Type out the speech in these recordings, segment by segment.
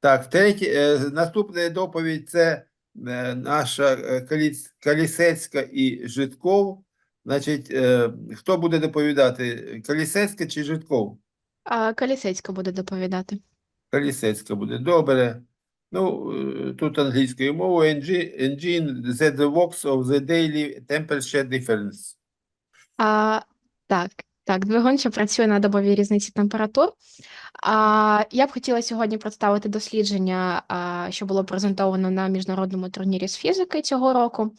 Так, третє, е, наступна доповідь це е, наша е, Калісецька і Житков. Значить, хто буде доповідати? Калісецька чи Житков? А Колісецька буде доповідати. Калісецька буде. Добре. Ну, тут англійською мовою. Engine, engine that the works of the daily temperature difference. А, так, так, двигун, що працює на добовій різниці температур. А, я б хотіла сьогодні представити дослідження, що було презентовано на міжнародному турнірі з фізики цього року.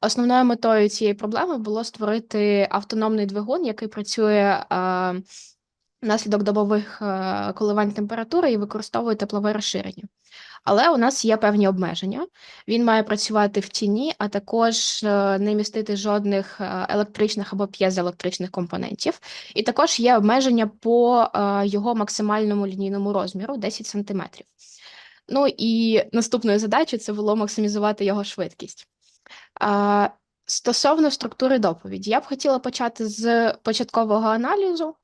Основною метою цієї проблеми було створити автономний двигун, який працює внаслідок добових а, коливань температури і використовує теплове розширення. Але у нас є певні обмеження. Він має працювати в тіні, а також е, не містити жодних е, електричних або п'єзоелектричних компонентів. І також є обмеження по е, його максимальному лінійному розміру 10 см. Ну і наступною задачею це було максимізувати його швидкість. Стосовно структури доповіді, я б хотіла почати з початкового аналізу,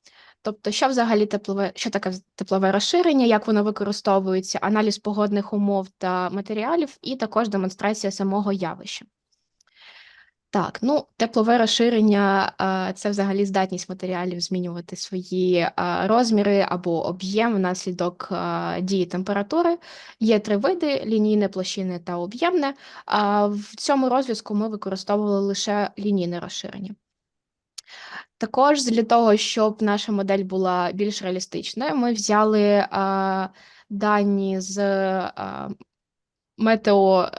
тобто, що взагалі теплове, що таке теплове розширення, як воно використовується, аналіз погодних умов та матеріалів, і також демонстрація самого явища. Так, ну, теплове розширення це взагалі здатність матеріалів змінювати свої розміри або об'єм внаслідок дії температури. Є три види: лінійне, площинне та об'ємне. В цьому розв'язку ми використовували лише лінійне розширення. Також для того, щоб наша модель була більш реалістичною, ми взяли а, дані з а, метео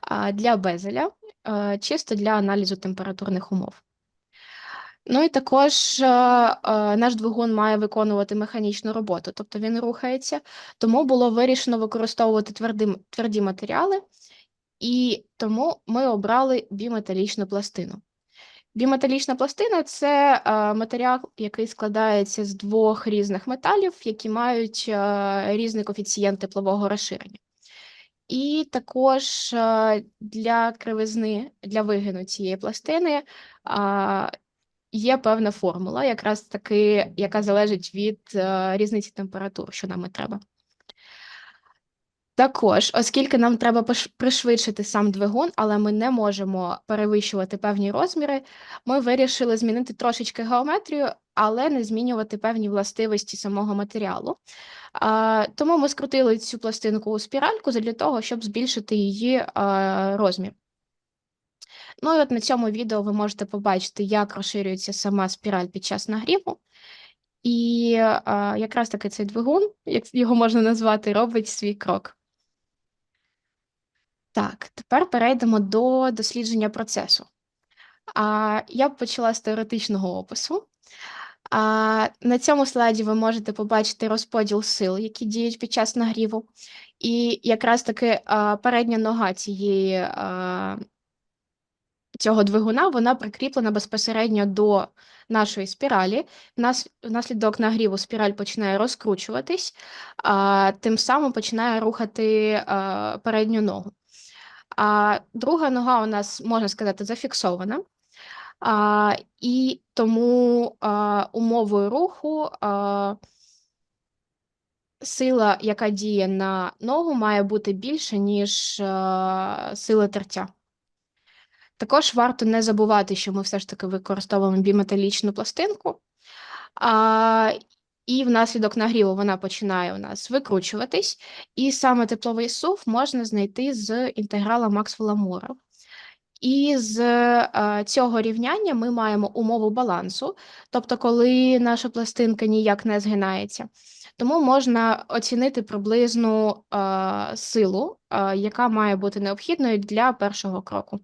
а, для Безеля, а, чисто для аналізу температурних умов. Ну і також а, наш двигун має виконувати механічну роботу, тобто він рухається, тому було вирішено використовувати тверді, тверді матеріали, і тому ми обрали біметалічну пластину. Біметалічна пластина це е, матеріал, який складається з двох різних металів, які мають е, різний коефіцієнт теплового розширення. І також е, для кривизни, для вигину цієї пластини є певна формула, якраз таки, яка залежить від різниці температур, що нам і треба. Також, оскільки нам треба пришвидшити сам двигун, але ми не можемо перевищувати певні розміри, ми вирішили змінити трошечки геометрію, але не змінювати певні властивості самого матеріалу. А, тому ми скрутили цю пластинку у спіральку для того, щоб збільшити її а, розмір. Ну і от на цьому відео ви можете побачити, як розширюється сама спіраль під час нагріву. І а, якраз таки цей двигун, як його можна назвати, робить свій крок. Так, тепер перейдемо до дослідження процесу. А, я почала з теоретичного опису. А, на цьому слайді ви можете побачити розподіл сил, які діють під час нагріву. І якраз таки а, передня нога цієї, а, цього двигуна вона прикріплена безпосередньо до нашої спіралі. Нас, внаслідок нагріву спіраль починає розкручуватись, а, тим самим починає рухати а, передню ногу. А друга нога у нас, можна сказати, зафіксована. А, і тому а, умовою руху а, сила, яка діє на ногу, має бути більше, ніж а, сила тертя. Також варто не забувати, що ми все ж таки використовуємо біметалічну пластинку, а, і внаслідок нагріву вона починає у нас викручуватись, і саме тепловий сув можна знайти з інтеграла Максвелла Мора. І з е, цього рівняння ми маємо умову балансу, тобто, коли наша пластинка ніяк не згинається, тому можна оцінити приблизну е, силу, е, яка має бути необхідною для першого кроку.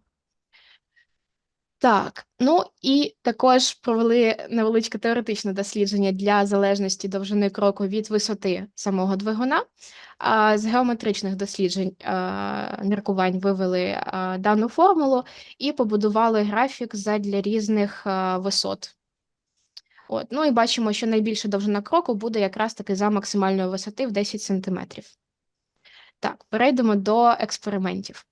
Так, ну і також провели невеличке теоретичне дослідження для залежності довжини кроку від висоти самого двигуна. З геометричних досліджень міркувань вивели дану формулу і побудували графік задля різних висот. От, ну і бачимо, що найбільша довжина кроку буде якраз таки за максимальної висоти в 10 см. Так, перейдемо до експериментів.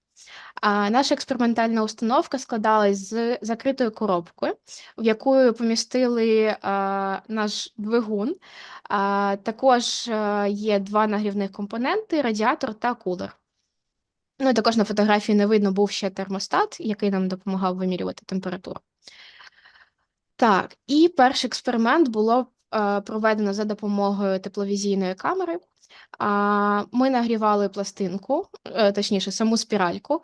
А наша експериментальна установка складалась з закритою коробкою, в яку помістили а, наш двигун. А, також є два нагрівних компоненти: радіатор та кулер. Ну і також на фотографії не видно був ще термостат, який нам допомагав вимірювати температуру. Так, і перший експеримент було проведено за допомогою тепловізійної камери. Ми нагрівали пластинку, е, точніше, саму спіральку,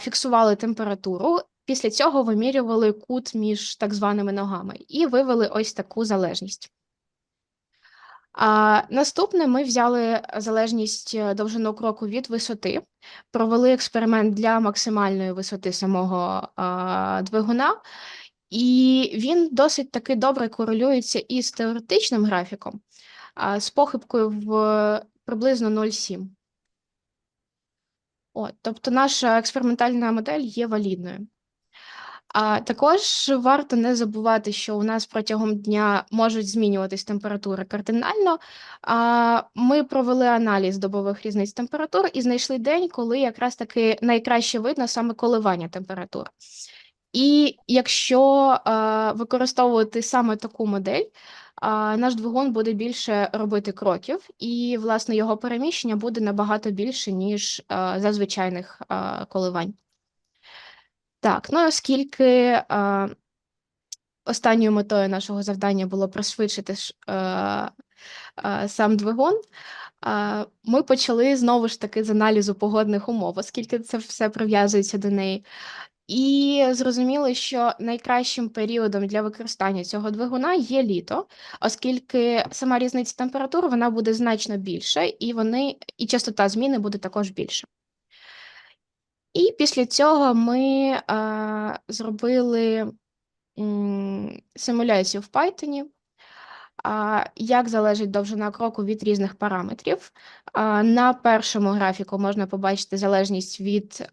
фіксували температуру. Після цього вимірювали кут між так званими ногами і вивели ось таку залежність. А, наступне ми взяли залежність е, довжину кроку від висоти, провели експеримент для максимальної висоти самого а, двигуна, і він досить таки добре корелюється із теоретичним графіком, з похибкою в приблизно 0,7. От, тобто наша експериментальна модель є валідною. А також варто не забувати, що у нас протягом дня можуть змінюватись температури кардинально. А, Ми провели аналіз добових різниць температур і знайшли день, коли якраз таки найкраще видно саме коливання температур. І якщо е, використовувати саме таку модель, е, наш двигун буде більше робити кроків, і, власне, його переміщення буде набагато більше, ніж е, за звичайних коливань. Так, ну оскільки останньою метою нашого завдання було пришвидшити сам двигун, ми почали знову ж таки з аналізу погодних умов, оскільки це все прив'язується до неї. І зрозуміли, що найкращим періодом для використання цього двигуна є літо, оскільки сама різниця температур вона буде значно більша, і вони і частота зміни буде також більша. І після цього ми е, зробили м, симуляцію в Python, як залежить довжина кроку від різних параметрів. На першому графіку можна побачити залежність від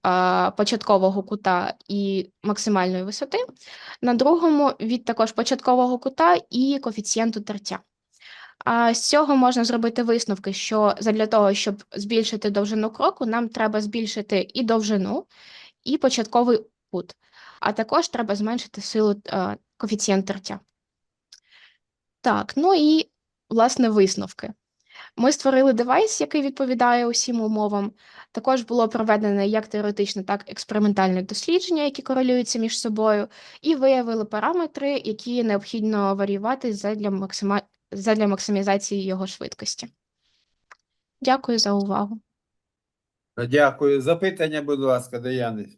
початкового кута і максимальної висоти, на другому від також початкового кута і коефіцієнту тертя. А з цього можна зробити висновки, що задля того, щоб збільшити довжину кроку, нам треба збільшити і довжину, і початковий кут, а також треба зменшити силу коефіцієнт тертя. Так, ну і власне висновки. Ми створили девайс, який відповідає усім умовам. Також було проведене як теоретичне, так і експериментальне дослідження, які корелюються між собою, і виявили параметри, які необхідно варіювати задля, максима... задля максимізації його швидкості. Дякую за увагу. Дякую. Запитання, будь ласка, до Яни.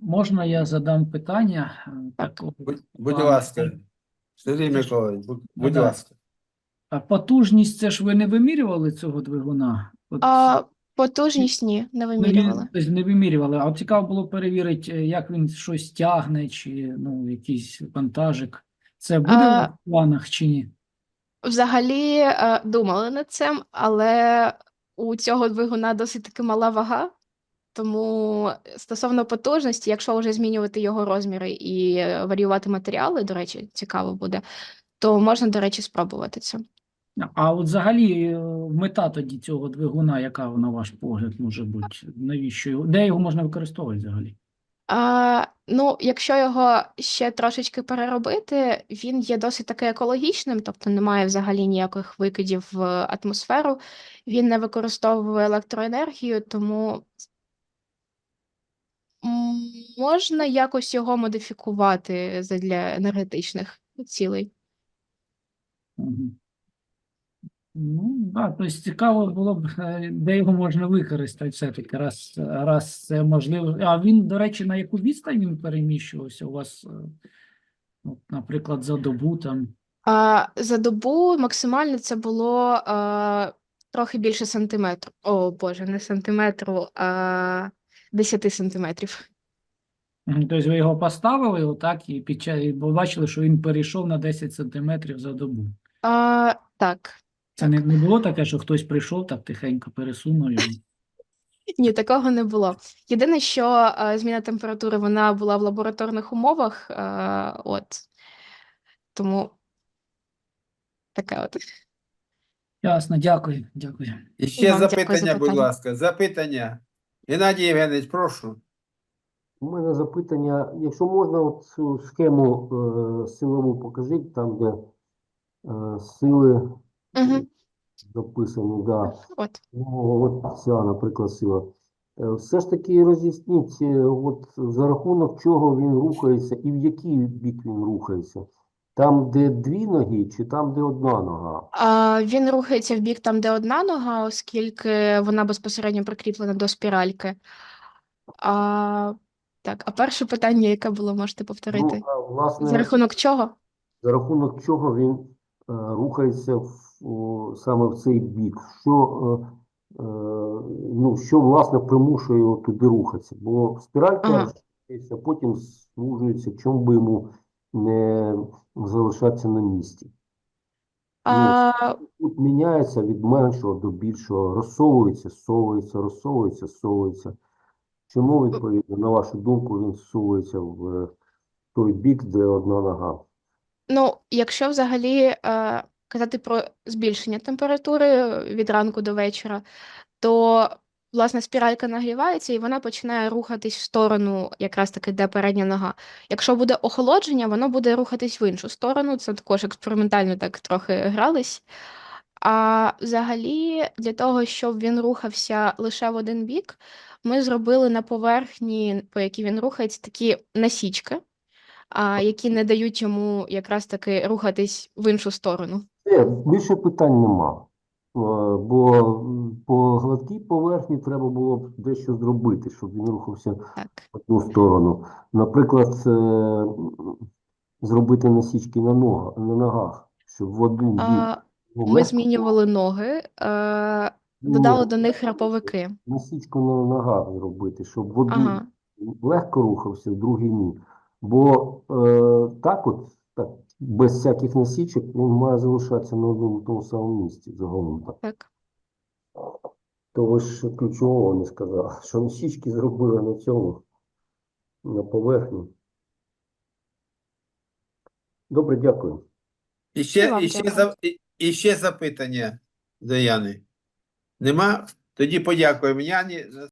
Можна я задам питання? Так. такого Будь, будь ласка. Сергій Миколаївич, будь, будь да. ласка. А потужність це ж ви не вимірювали цього двигуна? От А, потужність ні, не ві- тобто не вимірювали, а от цікаво було перевірити, е, як він щось тягне, чи ну, якийсь вантажик. Це буде А, в планах чи ні? Взагалі е, думали над цим, але у цього двигуна досить таки мала вага. Тому стосовно потужності, якщо вже змінювати його розміри і е, варіювати матеріали, до речі, цікаво буде, то можна, до речі, спробувати це. А от взагалі е, мета тоді цього двигуна, яка на ваш погляд може бути? Навіщо його? Де його можна використовувати взагалі? А, ну, якщо його ще трошечки переробити, він є досить таки екологічним, тобто немає взагалі ніяких викидів в атмосферу, він не використовує електроенергію, тому можна якось його модифікувати для енергетичних цілей. Ну, да, тобто цікаво було б, е, де його можна використати все-таки, раз, раз це можливо. А він, до речі, на яку відстань він переміщувався у вас, е, от, наприклад, за добу там? А, за добу максимально це було а, трохи більше сантиметру. О, Боже, не сантиметру, а 10 сантиметрів. Тобто ви його поставили отак і під час, і побачили, що він перейшов на 10 сантиметрів за добу. А, так. Це не, не було таке, що хтось прийшов так тихенько пересунув його. Ні, такого не було. Єдине, що е, зміна температури вона була в лабораторних умовах, е, от тому таке от. Ясно, дякую, дякую. І ще вам дякую за запитання, будь питання. ласка. Запитання. Геннадій Євгенович, прошу. У мене запитання, якщо можна цю схему е, силову покажіть, там, де е, сили Мгм. записані, да. От. Ну, от ця, наприклад, сила. Е, Все ж таки роз'ясніть, е, от за рахунок чого він рухається і в який бік він рухається? Там, де дві ноги, чи там, де одна нога? А, він рухається в бік там, де одна нога, оскільки вона безпосередньо прикріплена до спіральки. А, так, а перше питання, яке було, можете повторити? Ну, власне, За рахунок чого? за рахунок чого він е, рухається в, о, саме в цей бік? Що, е, е, ну, що власне примушує його туди рухатися? Бо спіралька Ага. потім звужується, чому би йому не залишатися на місці? А, Тут міняється від меншого до більшого, розсовується, совується, розсовується, совується. Чому, відповідно, на вашу думку, він всовується в е, той бік, де одна нога? ну, якщо взагалі е, казати про збільшення температури від ранку до вечора, то власне спіралька нагрівається і вона починає рухатись в сторону, якраз таки, де передня нога. Якщо буде охолодження, воно буде рухатись в іншу сторону. Це також експериментально так трохи грались. А взагалі, для того, щоб він рухався лише в один бік, ми зробили на поверхні, по якій він рухається, такі насічки, які не дають йому якраз таки рухатись в іншу сторону. Все, більше питань нема. Е, Бо по гладкій поверхні треба було б дещо зробити, щоб він рухався Так. в одну сторону. Наприклад, е, зробити насічки на ногах, на ногах, щоб в один бік Ми легко, змінювали ноги, е, ну, додали до них храповики. насічку на ногах зробити, щоб в один Ага. легко рухався, в другий ні. Бо е, так от, так, без всяких насічок, він має залишатися на одному тому самому місці загалом. Так. Так. То ви ж ключового не сказали, що насічки зробили на цьому, на поверхні. Добре, дякую. І ще, вам і ще, дякую. і, і ще запитання до Яни. Нема? Тоді подякуємо Яні.